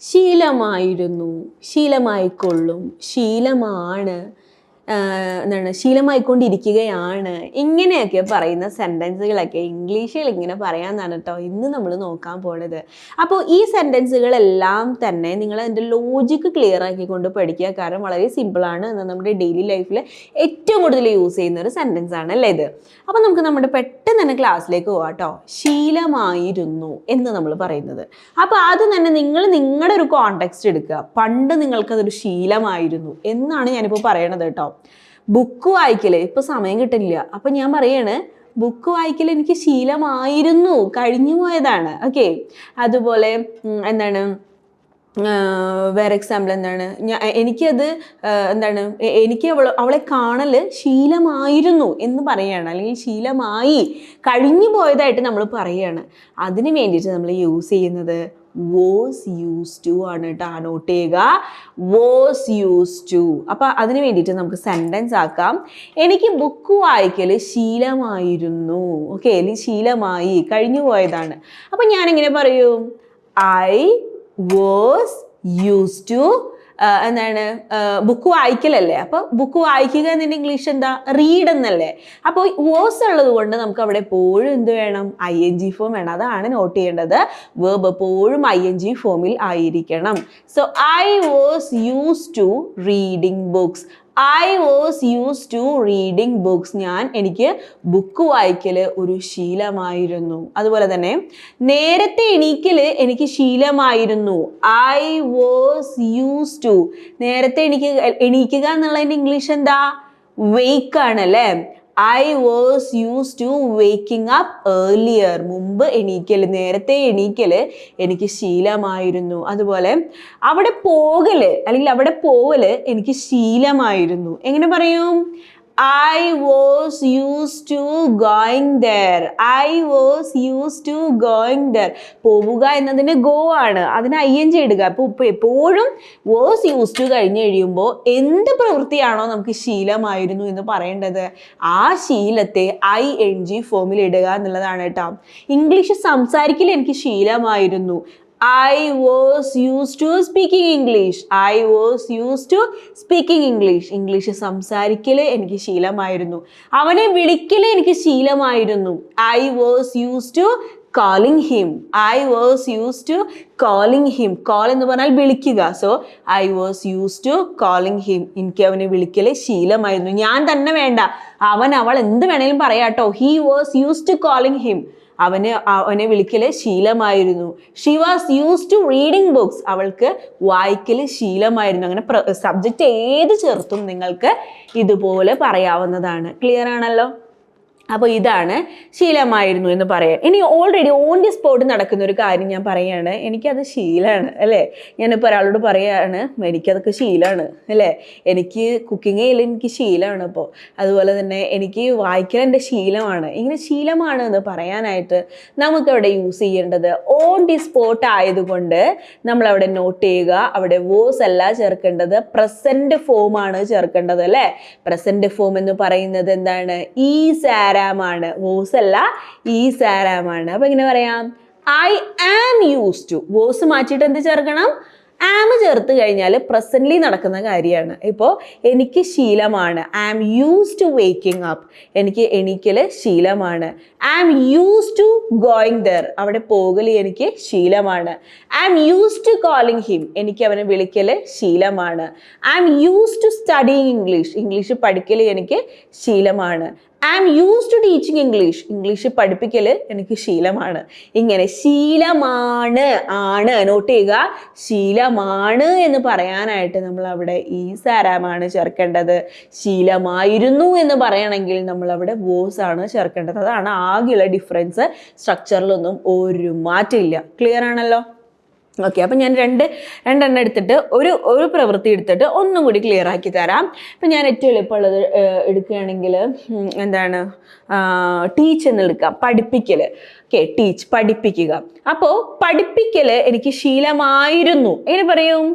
ശീലമായിരുന്നു. ശീലമായിക്കൊള്ളും. ശീലമാണ്. എന്താണ് ശീലമായിക്കൊണ്ടിരിക്കുകയാണ്. ഇങ്ങനെയൊക്കെ പറയുന്ന സെന്റൻസുകളൊക്കെ ഇംഗ്ലീഷിൽ ഇങ്ങനെ പറയാമെന്നാണ് കേട്ടോ ഇന്ന് നമ്മൾ നോക്കാൻ പോണത്. അപ്പോൾ ഈ സെന്റൻസുകളെല്ലാം തന്നെ നിങ്ങൾ അതിന്റെ ലോജിക്ക് ക്ലിയർ ആക്കിക്കൊണ്ട് പഠിക്കുക. കാരണം വളരെ സിമ്പിളാണ് എന്നാൽ നമ്മുടെ ഡെയിലി ലൈഫിൽ ഏറ്റവും കൂടുതൽ യൂസ് ചെയ്യുന്ന ഒരു സെന്റൻസ് ആണ് അല്ലേ ഇത്? അപ്പോൾ നമുക്ക് നമ്മുടെ പെട്ടെന്ന് തന്നെ ക്ലാസ്സിലേക്ക് പോകാം കേട്ടോ ശീലമായിരുന്നു എന്ന് നമ്മൾ പറയുന്നത്. അപ്പോൾ ആദ്യം തന്നെ നിങ്ങൾ നിങ്ങളുടെ ഒരു കോണ്ടെക്സ്റ്റ് എടുക്കുക. പണ്ട് നിങ്ങൾക്കതൊരു ശീലമായിരുന്നു എന്നാണ് ഞാനിപ്പോൾ പറയണത് കേട്ടോ ബുക്ക് വായിക്കൽ. ഇപ്പൊ സമയം കിട്ടില്ല അപ്പൊ ഞാൻ പറയാണ് ബുക്ക് വായിക്കൽ എനിക്ക് ശീലമായിരുന്നു. കഴിഞ്ഞു പോയതാണ്. ഓക്കെ അതുപോലെ എന്താണ് വേറെ എക്സാമ്പിൾ എന്താണ്? ഞാൻ എനിക്കത് എന്താണ് എനിക്ക് അവൾ അവളെ കാണൽ ശീലമായിരുന്നു എന്ന് പറയുകയാണ് അല്ലെങ്കിൽ ശീലമായി കഴിഞ്ഞു പോയതായിട്ട് നമ്മൾ പറയുകയാണ് അതിന് വേണ്ടിയിട്ട് നമ്മൾ യൂസ് ചെയ്യുന്നത് വോസ് യൂസ് ടു ആണ് കേട്ടോ നോട്ട് ചെയ്യുക. വോസ് യൂസ് ടു അപ്പോൾ അതിന് വേണ്ടിയിട്ട് നമുക്ക് സെന്റൻസ് ആക്കാം. എനിക്ക് ബുക്ക് വായിക്കൽ ശീലമായിരുന്നു. ഓക്കെ അല്ലെങ്കിൽ ശീലമായി കഴിഞ്ഞു പോയതാണ്. അപ്പം ഞാനെങ്ങനെ പറയും? ഐ വാസ് യൂസ് ടു എന്താണ് ബുക്ക് വായിക്കലല്ലേ? അപ്പോൾ ബുക്ക് വായിക്കുക എന്നതിന്റെ ഇംഗ്ലീഷ് എന്താ? റീഡ് എന്നല്ലേ? അപ്പോൾ വേഴ്സ് ഉള്ളത് കൊണ്ട് നമുക്ക് അവിടെ എപ്പോഴും എന്ത് വേണം? ഐ എൻ ജി ഫോം വേണം. അതാണ് നോട്ട് ചെയ്യേണ്ടത്. വേർബ് എപ്പോഴും ഐ എൻ ജി ഫോമിൽ ആയിരിക്കണം. So I was use to reading books I was use to reading books ഞാൻ എനിക്ക് ബുക്ക് വായിക്കൽ ഒരു ശീലമായിരുന്നു. അതുപോലെ തന്നെ നേരത്തെ എണീക്കൽ എനിക്ക് ശീലമായിരുന്നു. ഐ വാസ് യൂസ് ടു നേരത്തെ എനിക്ക് എണീക്കുക എന്നുള്ളതിന്റെ ഇംഗ്ലീഷ് എന്താ? വെയ്ക്കാണ് അല്ലേ? I was use to waking up earlier മുമ്പ് എണീക്കൽ നേരത്തെ എണീക്കൽ എനിക്ക് ശീലമായിരുന്നു. അതുപോലെ അവിടെ പോകൽ അല്ലെങ്കിൽ അവിടെ പോവൽ എനിക്ക് ശീലമായിരുന്നു. എങ്ങനെ പറയും? I was use to going there I was use to going there പോവുക എന്നതിന് ഗോ ആണ്. അതിന് ഐ എൻ ജി ഇടുക. അപ്പോൾ ഇപ്പോൾ എപ്പോഴും വാസ് യൂസ് ടു കഴിഞ്ഞ് കഴിയുമ്പോൾ എന്ത് പ്രവൃത്തിയാണോ നമുക്ക് ശീലമായിരുന്നു എന്ന് പറയേണ്ടത്. ആ ശീലത്തെ ഐ എൻ ജി ഫോമിൽ ഇടുക എന്നുള്ളതാണ് കേട്ടോ. ഇംഗ്ലീഷ് സംസാരിക്കൽ എനിക്ക് ശീലമായിരുന്നു. I was use to speaking English I was use to speaking English English സംസാരിക്കൽ എനിക്ക് ശീലമായിരുന്നു. അവനെ വിളിക്കൽ എനിക്ക് ശീലമായിരുന്നു. I was use to calling him I was use to calling him call എന്ന് പറഞ്ഞാൽ വിളിക്കുക. So I was use to calling him എനിക്ക് അവനെ വിളിക്കൽ ശീലമായിരുന്നു. ഞാൻ തന്നെ വേണ്ട. അവൻ അവൾ എന്ത് വേണേലും പറയാട്ടോ. He was use to calling him അവന് അവനെ വിളിക്കൽ ശീലമായിരുന്നു. She was use to reading books അവൾക്ക് വായിക്കൽ ശീലമായിരുന്നു. അങ്ങനെ സബ്ജക്റ്റ് ഏത് ചേർത്തും നിങ്ങൾക്ക് ഇതുപോലെ പറയാവുന്നതാണ്. ക്ലിയർ ആണല്ലോ? അപ്പോൾ ഇതാണ് ശീലമായിരുന്നു എന്ന് പറയാൻ ഇനി ഓൾറെഡി ഓൺ ദി സ്പോട്ട് നടക്കുന്ന ഒരു കാര്യം ഞാൻ പറയുകയാണ്. എനിക്കത് ശീലമാണ് അല്ലേ? ഞാനിപ്പോൾ ഒരാളോട് പറയുകയാണ് എനിക്കതൊക്കെ ശീലമാണ് അല്ലേ? എനിക്ക് കുക്കിംഗ് ചെയ്യൽ എനിക്ക് ശീലമാണ് ഇപ്പോൾ അതുപോലെ തന്നെ എനിക്ക് വായിക്കാൻ എന്റെ ശീലമാണ്. ഇങ്ങനെ ശീലമാണ് എന്ന് പറയാനായിട്ട് നമുക്കവിടെ യൂസ് ചെയ്യേണ്ടത് ഓൺ ദി സ്പോട്ട് ആയതുകൊണ്ട് നമ്മളവിടെ നോട്ട് ചെയ്യുക. അവിടെ വോസ് അല്ല ചേർക്കേണ്ടത്. പ്രസന്റ് ഫോമാണ് ചേർക്കേണ്ടത് അല്ലേ? പ്രസന്റ് ഫോം എന്ന് പറയുന്നത് എന്താണ്? ഈ സാരാം ആണ് വോസ് അല്ല ഈ സാരാം ആണ് അപ്പൊ എങ്ങനെ പറയാം? I am use to was മാറ്റിയിട്ട് എന്ത് ചേർക്കണം? ആം ചേർത്ത് കഴിഞ്ഞാൽ പ്രസന്റ്ലി നടക്കുന്ന കാര്യമാണ്. ഇപ്പോൾ എനിക്ക് ശീലമാണ്. I am use to waking up എനിക്ക് എണീക്കൽ ശീലമാണ്. I am use to going there അവിടെ പോകൽ എനിക്ക് ശീലമാണ്. I am use to calling him എനിക്ക് അവനെ വിളിക്കൽ ശീലമാണ്. I am use to studying English English പഠിക്കൽ എനിക്ക് ശീലമാണ്. I am use to teaching English English പഠിപ്പിക്കൽ എനിക്ക് ശീലമാണ്. ഇങ്ങനെ ശീലമാണ് ആണ് നോട്ട് ചെയ്യുക ശീലമാണ് എന്ന് പറയാനായിട്ട് നമ്മൾ അവിടെ ഈ സാരാമാണ് ചേർക്കേണ്ടത്. ശീലമായിരുന്നു എന്ന് പറയണമെങ്കിൽ നമ്മൾ അവിടെ വോസ് ആണ് ചേർക്കേണ്ടത്. അതാണ് ആകെയുള്ള ഡിഫറൻസ് സ്ട്രക്ചറിലൊന്നും ഒരു മാറ്റമില്ല. ക്ലിയർ ആണല്ലോ? ഓക്കെ അപ്പം ഞാൻ രണ്ട് രണ്ടെണ്ണം എടുത്തിട്ട് ഒരു ഒരു പ്രവൃത്തി എടുത്തിട്ട് ഒന്നും കൂടി ക്ലിയർ ആക്കി തരാം. ഇപ്പം ഞാൻ ഏറ്റവും എളുപ്പമുള്ളത് എടുക്കുകയാണെങ്കിൽ എന്താണ് ടീച്ച് എന്ന് എടുക്കാം. പഠിപ്പിക്കൽ ഓക്കെ ടീച്ച് പഠിപ്പിക്കുക. അപ്പോൾ പഠിപ്പിക്കൽ എനിക്ക് ശീലമായിരുന്നു. എങ്ങനെ പറയും?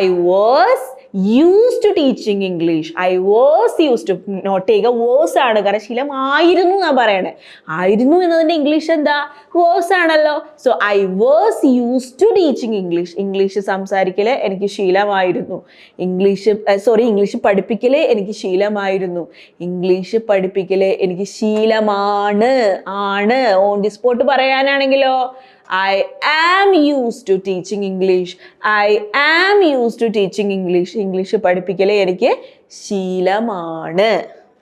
I was use to teaching English I was use to note ചെയ്യുക വേഴ്സ് ആണ്. കാരണം ശീലമായിരുന്നു എന്നാണ് പറയണേ. ആയിരുന്നു എന്നതിന്റെ ഇംഗ്ലീഷ് എന്താ? വേഴ്സ് ആണല്ലോ. So I was use to teach teaching English English സംസാരിക്കലേ എനിക്ക് ശീലമായിരുന്നു. ഇംഗ്ലീഷ് സോറി ഇംഗ്ലീഷ് പഠിപ്പിക്കലേ എനിക്ക് ശീലമായിരുന്നു. ഇംഗ്ലീഷ് പഠിപ്പിക്കലേ എനിക്ക് ശീലമാണ് ആണ്. On the spot പറയാനാണെങ്കിലോ I am use to teaching English I am use to teaching English English പഠിപ്പിക്കലേ എനിക്ക് ശീലമാണ്.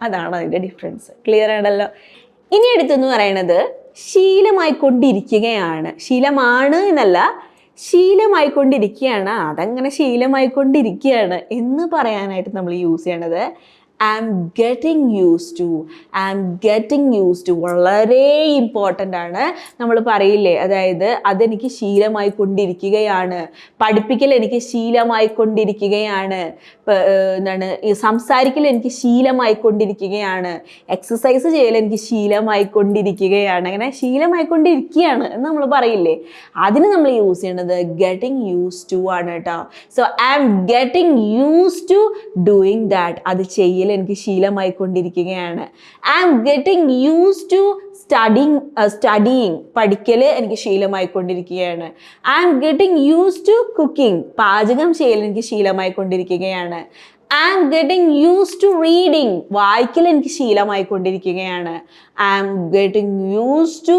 അതാണ് അതിന്റെ ഡിഫറൻസ് ക്ലിയർ ആണല്ലോ? ഇനി അടുത്തെന്ന് പറയണത് ശീലമായിക്കൊണ്ടിരിക്കുകയാണ്. ശീലമാണ് എന്നല്ല ശീലമായിക്കൊണ്ടിരിക്കുകയാണ്. അതങ്ങനെ ശീലമായിക്കൊണ്ടിരിക്കുകയാണ് എന്ന് പറയാനായിട്ട് നമ്മൾ യൂസ് ചെയ്യണത്. I am getting use to I am getting use to വളരെ ഇമ്പോർട്ടന്റ് ആണ്. നമ്മൾ പറയില്ലേ അതായത് അതെനിക്ക് ശീലമായി കൊണ്ടിരിക്കുകയാണ്. പഠിപ്പിക്കൽ എനിക്ക് ശീലമായി കൊണ്ടിരിക്കുകയാണ്. എന്താണ് സംസാരിക്കൽ എനിക്ക് ശീലമായി കൊണ്ടിരിക്കുകയാണ്. എക്സസൈസ് ചെയ്യൽ എനിക്ക് ശീലമായി കൊണ്ടിരിക്കുകയാണ്. അങ്ങനെ ശീലമായി കൊണ്ടിരിക്കുകയാണ് എന്ന് നമ്മൾ പറയില്ലേ. അതിന് നമ്മൾ യൂസ് ചെയ്യണത് ഗെറ്റിംഗ് യൂസ് ടു ആണ് കേട്ടോ. So I am getting use to doing that അത് ചെയ്യൽ എനിക്ക് ശീലമായി കൊണ്ടിരിക്കുകയാണ് I am getting use to studying studying പഠിക്കൽ എനിക്ക് ശീലമായി കൊണ്ടിരിക്കുകയാണ് I am getting use to cooking പാചകം ചെയ്യൽ എനിക്ക് ശീലമായി കൊണ്ടിരിക്കുകയാണ് I am getting use to reading വായിക്കൽ എനിക്ക് ശീലമായി കൊണ്ടിരിക്കുകയാണ് I am getting use to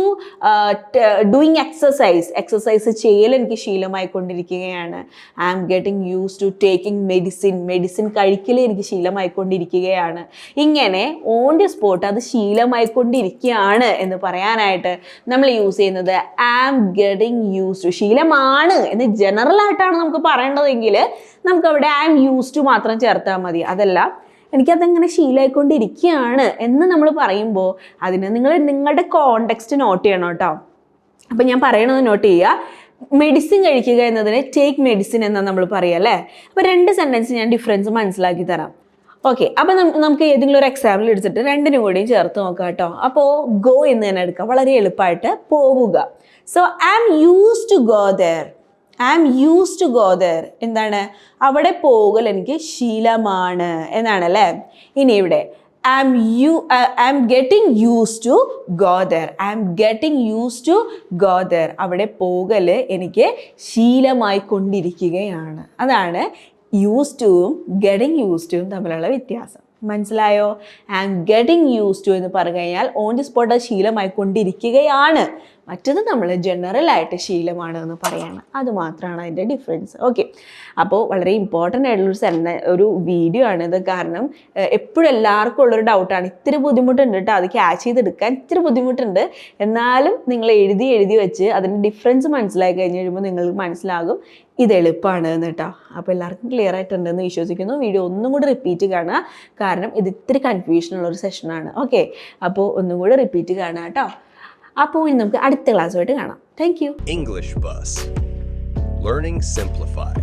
doing exercise exercise ചെയ്യൽ എനിക്ക് ശീലമായി കൊണ്ടിരിക്കുകയാണ് I am getting use to taking medicine medicine കഴിക്കൽ എനിക്ക് ശീലമായി കൊണ്ടിരിക്കുകയാണ് ഇങ്ങനെ ഓൺ ദി സ്പോട്ട് അത് ശീലമായി കൊണ്ടിരിക്കുകയാണ് എന്ന് പറയാനായിട്ട് നമ്മൾ യൂസ് ചെയ്യുന്നത് I am getting use to ശീലമാണ് എന്ന് ജനറൽ ആയിട്ടാണ് നമുക്ക് പറയേണ്ടതെങ്കിൽ നമുക്ക് അവിടെ ഐ ആം യൂസ് ടു മാത്രം ചേർത്താൽ മതി. അതല്ല എനിക്കതങ്ങനെ ശീലമായിക്കൊണ്ടിരിക്കുകയാണ് എന്ന് നമ്മൾ പറയുമ്പോൾ അതിന് നിങ്ങൾ നിങ്ങളുടെ കോണ്ടെക്സ്റ്റ് നോട്ട് ചെയ്യണം കേട്ടോ. അപ്പം ഞാൻ പറയണത് നോട്ട് ചെയ്യുക. മെഡിസിൻ കഴിക്കുക എന്നതിന് ടേക്ക് മെഡിസിൻ എന്നാണ് നമ്മൾ പറയുക അല്ലേ? അപ്പോൾ രണ്ട് സെന്റൻസ് ഞാൻ ഡിഫറൻസ് മനസ്സിലാക്കി തരാം. ഓക്കെ അപ്പം നമുക്ക് ഏതെങ്കിലും ഒരു എക്സാമ്പിൾ എടുത്തിട്ട് രണ്ടിനും കൂടിയും ചേർത്ത് നോക്കാം കേട്ടോ. അപ്പോൾ ഗോ എന്ന് തന്നെ എടുക്കാം. വളരെ എളുപ്പമായിട്ട് പോവുക. So I am use to go there I am use to go there എന്താണ്? അവിടെ പോകൽ എനിക്ക് ശീലമാണ് എന്നാണ് അല്ലേ ഇനി ഇവിടെ. I am you I am getting use to go there I am getting use to go there അവിടെ പോകൽ എനിക്ക് ശീലമായി കൊണ്ടിരിക്കുകയാണ്. അതാണ് യൂസ് ടുവും ഗെറ്റിംഗ് യൂസ് ടുവും തമ്മിലുള്ള വ്യത്യാസം. മനസ്സിലായോ? I am getting use to എന്ന് പറഞ്ഞു കഴിഞ്ഞാൽ ഓൺ ദി സ്പോട്ട് ശീലമായി കൊണ്ടിരിക്കുകയാണ്. മറ്റത് നമ്മൾ ജനറൽ ആയിട്ട് ശീലമാണ് എന്ന് പറയാണ്. അത് മാത്രമാണ് അതിന്റെ ഡിഫറൻസ് ഓക്കെ അപ്പോൾ വളരെ ഇമ്പോർട്ടന്റ് ആയിട്ടുള്ളൊരു സെന്ന ഒരു വീഡിയോ ആണ് കാരണം എപ്പോഴും എല്ലാവർക്കും ഉള്ളൊരു ഡൗട്ടാണ് ഇത്തിരി ബുദ്ധിമുട്ടുണ്ട് കേട്ടോ അത് ക്യാച്ച് ചെയ്തെടുക്കാൻ ഇത്തിരി ബുദ്ധിമുട്ടുണ്ട്. എന്നാലും നിങ്ങൾ എഴുതി എഴുതി വെച്ച് അതിന്റെ ഡിഫറൻസ് മനസ്സിലാക്കി കഴിഞ്ഞ് കഴിയുമ്പോൾ നിങ്ങൾക്ക് മനസ്സിലാകും ഇത് എളുപ്പമാണ് എന്ന് കേട്ടോ അപ്പോൾ എല്ലാവർക്കും ക്ലിയർ ആയിട്ടുണ്ടെന്ന് വിശ്വസിക്കുന്നു. വീഡിയോ ഒന്നും കൂടി റിപ്പീറ്റ് കാണുക. കാരണം ഇത് ഇത്തിരി ഒരു സെഷനാണ് ഓക്കെ അപ്പോൾ ഒന്നും കൂടി റിപ്പീറ്റ് കാണുക കേട്ടോ അപ്പോൾ ഇനി നമുക്ക് അടുത്ത ക്ലാസ്സുമായിട്ട് കാണാം. Thank you English bus learning Simplified.